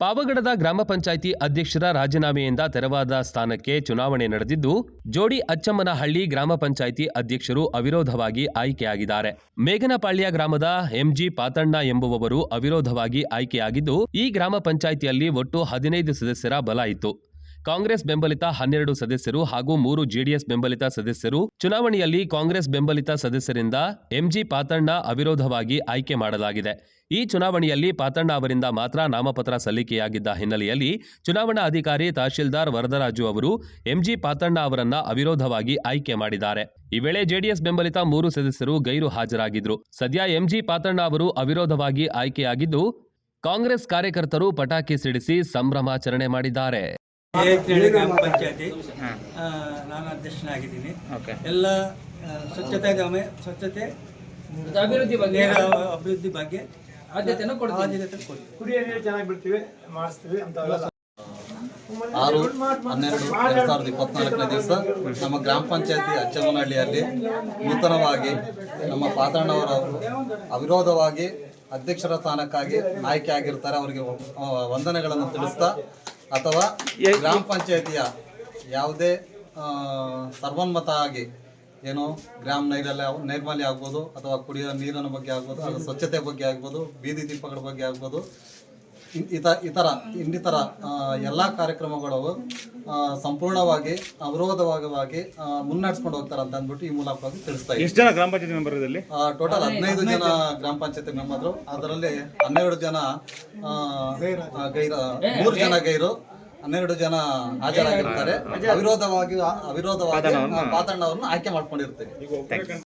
ಪಾವಗಡದ ಗ್ರಾಮ ಪಂಚಾಯಿತಿ ಅಧ್ಯಕ್ಷರ ರಾಜೀನಾಮೆಯಿಂದ ತೆರವಾದ ಸ್ಥಾನಕ್ಕೆ ಚುನಾವಣೆ ನಡೆದಿದ್ದು, ಜೋಡಿ ಅಚ್ಚಮ್ಮನಹಳ್ಳಿ ಗ್ರಾಮ ಪಂಚಾಯಿತಿ ಅಧ್ಯಕ್ಷರು ಅವಿರೋಧವಾಗಿ ಆಯ್ಕೆಯಾಗಿದ್ದಾರೆ. ಮೇಘನಪಾಳ್ಯ ಗ್ರಾಮದ ಎಂಜಿ ಪಾತಣ್ಣ ಎಂಬುವವರು ಅವಿರೋಧವಾಗಿ ಆಯ್ಕೆಯಾಗಿದ್ದು, ಈ ಗ್ರಾಮ ಪಂಚಾಯಿತಿಯಲ್ಲಿ ಒಟ್ಟು ಹದಿನೈದು ಸದಸ್ಯರ ಬಲ ಇತ್ತು. ಕಾಂಗ್ರೆಸ್ ಬೆಂಬಲಿತ ಹನ್ನೆರಡು ಸದಸ್ಯರು ಹಾಗೂ ಮೂರು ಜೆಡಿಎಸ್ ಬೆಂಬಲಿತ ಸದಸ್ಯರು ಚುನಾವಣೆಯಲ್ಲಿ ಕಾಂಗ್ರೆಸ್ ಬೆಂಬಲಿತ ಸದಸ್ಯರಿಂದ ಎಂಜಿ ಪಾತಣ್ಣ ಅವಿರೋಧವಾಗಿ ಆಯ್ಕೆ ಮಾಡಲಾಗಿದೆ. ಈ ಚುನಾವಣೆಯಲ್ಲಿ ಪಾತಣ್ಣ ಅವರಿಂದ ಮಾತ್ರ ನಾಮಪತ್ರ ಸಲ್ಲಿಕೆಯಾಗಿದ್ದ ಹಿನ್ನೆಲೆಯಲ್ಲಿ ಚುನಾವಣಾ ಅಧಿಕಾರಿ ತಹಶೀಲ್ದಾರ್ ವರದರಾಜು ಅವರು ಎಂಜಿ ಪಾತಣ್ಣ ಅವರನ್ನ ಅವಿರೋಧವಾಗಿ ಆಯ್ಕೆ ಮಾಡಿದ್ದಾರೆ. ಈ ವೇಳೆ ಜೆಡಿಎಸ್ ಬೆಂಬಲಿತ ಮೂರು ಸದಸ್ಯರು ಗೈರು ಹಾಜರಾಗಿದ್ರು. ಸದ್ಯ ಎಂಜಿ ಪಾತಣ್ಣ ಅವರು ಅವಿರೋಧವಾಗಿ ಆಯ್ಕೆಯಾಗಿದ್ದು ಕಾಂಗ್ರೆಸ್ ಕಾರ್ಯಕರ್ತರು ಪಟಾಕಿ ಸಿಡಿಸಿ ಸಂಭ್ರಮಾಚರಣೆ ಮಾಡಿದ್ದಾರೆ. ಗ್ರಾಮ ಪಂಚಾಯತಿ? ನಾನು ಅಧ್ಯಕ್ಷನಾಗಿದ್ದೀನಿ. ಎಲ್ಲ ಸ್ವಚ್ಛತೆ ಗಮೆ ಸ್ವಚ್ಛತೆ ಅಭಿವೃದ್ಧಿ ಬಗ್ಗೆ? ಅಭಿವೃದ್ಧಿ ಬಗ್ಗೆ ಆದ್ಯತೆಯನ್ನು ಕೊಡ್ತೀವಿ ಆದ್ಯತೆ ಕೊಡ್ತೀವಿ. ಕುಡಿಯೋ ನೀರು ಚೆನ್ನಾಗಿ ಬಿಡ್ತೀವಿ ಮಾಡಿಸ್ತೀವಿ ಅಂತ ಆರು ಹನ್ನೆರಡು ಎರಡು ಸಾವಿರದ ಇಪ್ಪತ್ನಾಲ್ಕನೇ ದಿವಸ ನಮ್ಮ ಗ್ರಾಮ ಪಂಚಾಯತಿ ಅಚ್ಚಮ್ಮನಹಳ್ಳಿಯಲ್ಲಿ ನೂತನವಾಗಿ ನಮ್ಮ ಪಾತಣ್ಣವರ ಅವಿರೋಧವಾಗಿ ಅಧ್ಯಕ್ಷರ ಸ್ಥಾನಕ್ಕಾಗಿ ಆಯ್ಕೆ ಆಗಿರ್ತಾರೆ. ಅವರಿಗೆ ವಂದನೆಗಳನ್ನು ತಿಳಿಸ್ತಾ ಅಥವಾ ಗ್ರಾಮ ಪಂಚಾಯತಿಯ ಯಾವುದೇ ಸರ್ವನ್ಮತ ಆಗಿ ಏನು ಗ್ರಾಮ ನೈರ್ಮಲ್ಯ ನೈರ್ಮಲ್ಯ ಆಗ್ಬೋದು ಅಥವಾ ಕುಡಿಯೋ ನೀರಿನ ಬಗ್ಗೆ ಆಗ್ಬೋದು ಅಥವಾ ಸ್ವಚ್ಛತೆ ಬಗ್ಗೆ ಆಗ್ಬೋದು ಬೀದಿ ದೀಪಗಳ ಬಗ್ಗೆ ಆಗ್ಬೋದು ಇತ ಇತರ ಇನ್ನಿತರ ಆ, ಎಲ್ಲ ಕಾರ್ಯಕ್ರಮಗಳು ಸಂಪೂರ್ಣವಾಗಿ ಅವಿರೋಧವಾಗಿ ಮುನ್ನಡೆಸ್ಕೊಂಡು ಹೋಗ್ತಾರೆ ಅಂತ ಅಂದ್ಬಿಟ್ಟು ಈ ಮೂಲಕವಾಗಿ ತಿಳಿಸ್ತಾ ಇದ್ದೀನಿ. ಎಷ್ಟು ಜನ ಗ್ರಾಮ ಪಂಚಾಯತಿ ಮೆಂಬರ್ ಇದರಲ್ಲಿ? ಟೋಟಲ್ ಹದಿನೈದು ಜನ ಗ್ರಾಮ ಪಂಚಾಯತಿ ಮೆಂಬರು ಅದರಲ್ಲಿ ಹನ್ನೆರಡು ಜನ ಗೈರ ಮೂರು ಜನ ಗೈರು ಹನ್ನೆರಡು ಜನ ಹಾಜರಾಗಿರ್ತಾರೆ. ಅವಿರೋಧವಾಗಿ ಅವಿರೋಧವಾಗಿ ಪಾತಂಡವನ್ನು ಆಯ್ಕೆ ಮಾಡ್ಕೊಂಡಿರ್ತೀವಿ.